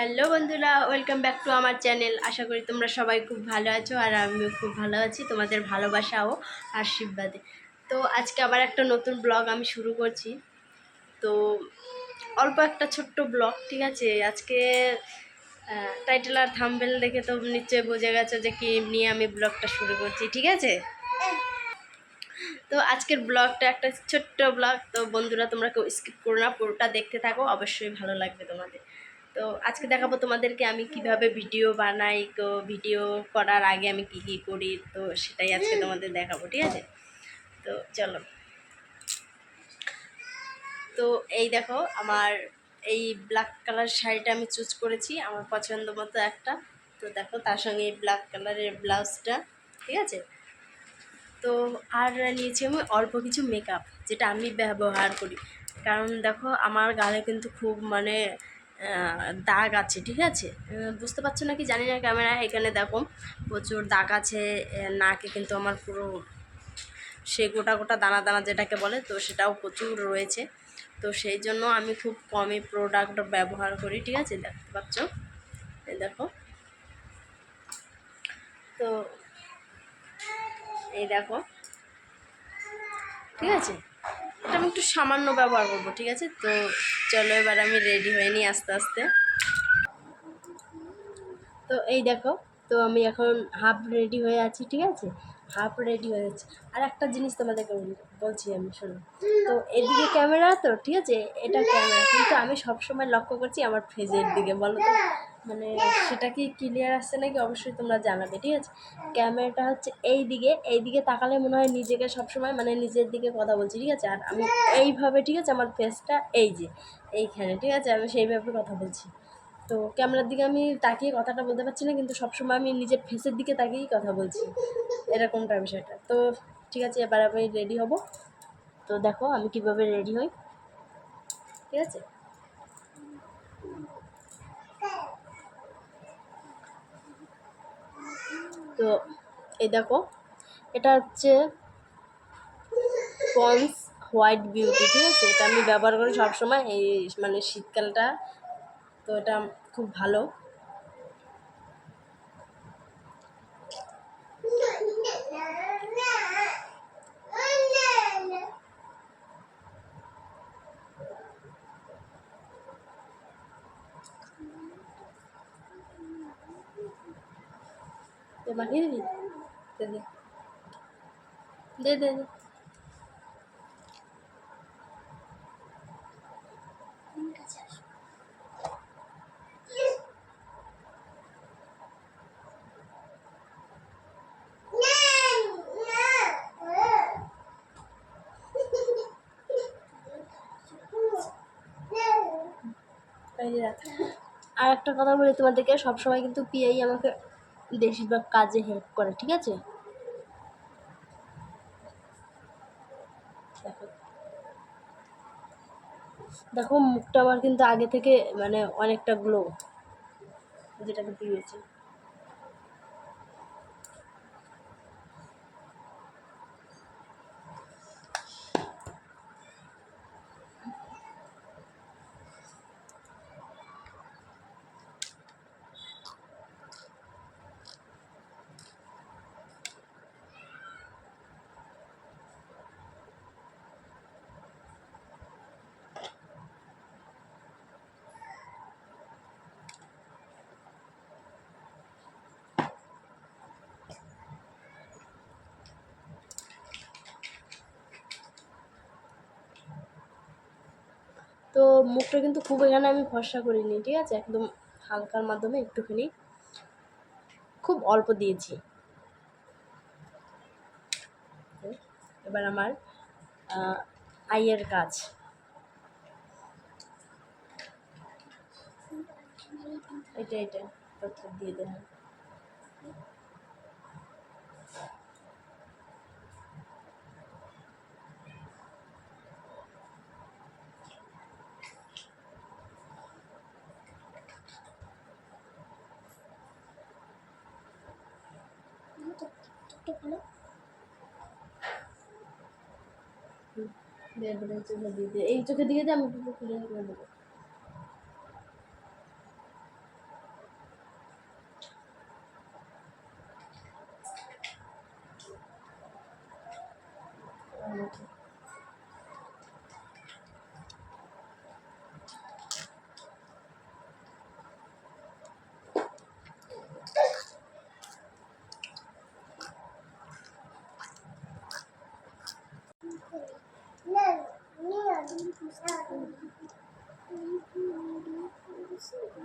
Hello বন্ধুরা, welcome back to আমার channel. আশা করি তোমরা সবাই খুব ভালো আছো আর আমিও খুব ভালো আছি, তোমাদের ভালোবাসা ও আশীর্বাদে। তো আজকে আবার একটা নতুন ব্লগ আমি শুরু করছি। তো অল্প একটা ছোট্ট ব্লগ, ঠিক আছে? আজকে টাইটেল আর থাম্বেল দেখে তো নিশ্চয়ই বোঝা গেছে যে কি নিয়ে আমি ব্লগটা শুরু করছি, ঠিক আছে? তো আজকের ব্লগটা একটা ছোট্ট ব্লগ, তো বন্ধুরা তোমরা কেউ স্কিপ করো না, পুরোটা দেখতে থাকো, অবশ্যই ভালো লাগবে তোমাদের। তো আজকে দেখাবো তোমাদেরকে আমি কীভাবে ভিডিও বানাই তো ভিডিও করার আগে আমি কি কি করি তো সেটাই আজকে তোমাদের দেখাবো ঠিক আছে? তো চলো। তো এই দেখো আমার এই ব্ল্যাক কালার শাড়িটা আমি চুজ করেছি আমার পছন্দ মতো একটা। তো দেখো তার সঙ্গে এই ব্ল্যাক কালারের ব্লাউজটা ঠিক আছে? তো আর নিয়েছি আমি অল্প কিছু মেকআপ যেটা আমি ব্যবহার করি। কারণ দেখো আমার গালে কিন্তু খুব মানে দাগ আছে, ঠিক আছে? বুঝতে পারছ নাকি? জানি না ক্যামেরা এখানে দেখো প্রচুর দাগ আছে নাকে কিন্তু আমার পুরো সে গোটা গোটা দানা দানা যেটাকে বলে, তো সেটাও প্রচুর রয়েছে। তো সেই জন্য আমি খুব কমই প্রোডাক্ট ব্যবহার করি, ঠিক আছে? দেখতে পাচ্ছ? দেখো। তো এই দেখো। ঠিক আছে? এটা আমি একটু সামান্য ব্যবহার করব, ঠিক আছে? তো চলো এবার আমি রেডি হয়ে নিই আস্তে আস্তে। তো এই দেখো, তো আমি এখন হাফ রেডি হয়ে আছি, ঠিক আছে? হাফ রেডি হয়ে যাচ্ছে। আর একটা জিনিস তোমাদেরকে বলি- বলছি আমি, শোনো। তো এদিকে ক্যামেরা তো, ঠিক আছে? এটা ক্যামেরা কিন্তু আমি সবসময় লক্ষ্য করছি আমার ফেজের দিকে, বলো তো। মানে সেটা কি ক্লিয়ার আসছে নাকি অবশ্যই তোমরা জানাবে, ঠিক আছে? ক্যামেরাটা হচ্ছে এই দিকে এই দিকে তাকালে মনে হয় নিজেকে সবসময় মানে নিজের দিকে কথা বলছি, ঠিক আছে? আর আমি এইভাবে, ঠিক আছে? আমার ফেসটা এই যে, এইখানে, ঠিক আছে? আমি সেইভাবে কথা বলছি। তো ক্যামেরার দিকে আমি তাকিয়ে কথাটা বলতে পারছি না, কিন্তু সবসময় আমি নিজের ফেসের দিকে তাকিয়েই কথা বলছি। এরকমটা বিষয়টা। তো ঠিক আছে, এবার আমি রেডি হব। তো দেখো আমি কীভাবে রেডি হই। ঠিক আছে? তো এই দেখো, এটা হচ্ছে পন্স হোয়াইট বিউটি ঠিক আছে? এটা আমি ব্যবহার করি সবসময়, এই মানে শীতকালটা তো এটা খুব ভালো। মাখিয়ে দিবি দে। আর একটা কথা বলি তোমাদেরকে, সবসময় কিন্তু পিআই আমাকে বেশিরভাগ কাজে হেল্প করে, ঠিক আছে? দেখো। দেখো, মুখটা আমার কিন্তু আগে থেকে মানে অনেকটা গ্লো যেটাকে দিয়েছে তো মুখটা কিন্তু খুব এখানে আমি ফর্সা করিনি, ঠিক আছে? একদম হালকার মাধ্যমে একটুখানি খুব অল্প দিয়েছি। এবার আমার আইয়ের কাজ। এটা এটা দিয়ে দেবেন একটু খালো এই চোখের দিয়ে আমি একটু খুলে করে দেবো। Thank you.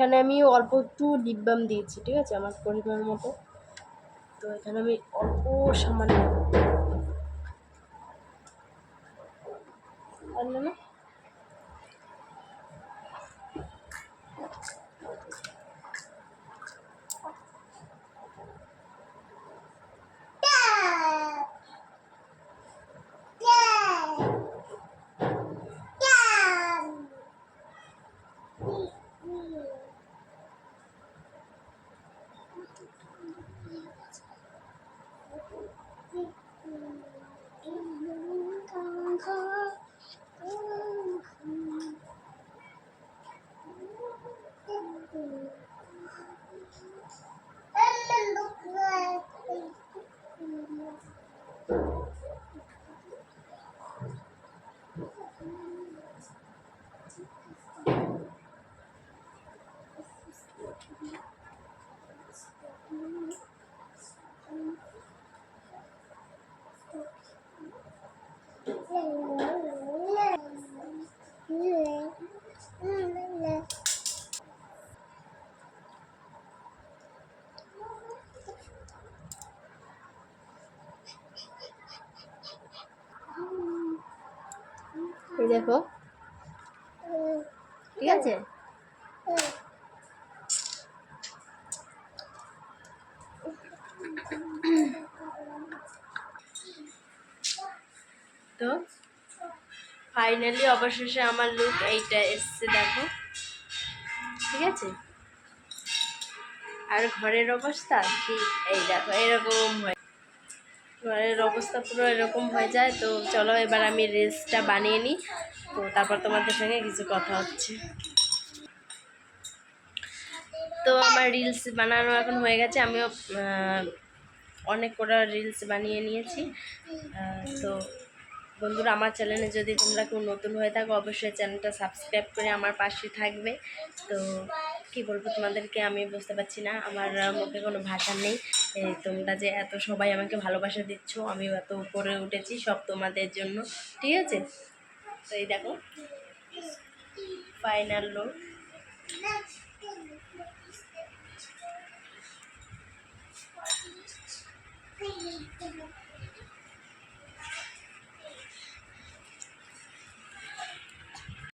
এখানে আমি অল্প একটু লিপ বাম দিয়েছি, ঠিক আছে? আমার পরিমাণ মতো। তো এখানে আমি অল্প সামান্য দেখো। ঠিক আছে? তো ফাইনালি অবশেষে আমার লুক এইটা এসছে, দেখো। ঠিক আছে? আর ঘরের অবস্থা? ঠিক, এই দেখো, এরকম হয় ঘরের অবস্থা পুরো এরকম হয়ে যায়, তো চলো এবার আমি রিলসটা বানিয়ে নিই। তো তারপর তোমাদের সঙ্গে কিছু কথা হচ্ছে। তো আমার রিলস বানানো এখন হয়ে গেছে, আমিও অনেক কটা রিলস বানিয়ে নিয়েছি। তো বন্ধুরা, আমার চ্যানেলে যদি তোমরা কেউ নতুন হয়ে থাকো, অবশ্যই চ্যানেলটা সাবস্ক্রাইব করে আমার পাশে থাকবে। তো কি বলব তোমাদেরকে, আমি বুঝতে পারছি না, আমার মুখে কোনো ভাষা নেই। তোমরা যে এত সবাই আমাকে ভালোবাসা দিচ্ছ, আমিও এত উপরে উঠেছি সব তোমাদের জন্য, ঠিক আছে তো এই দেখো ফাইনাল লোক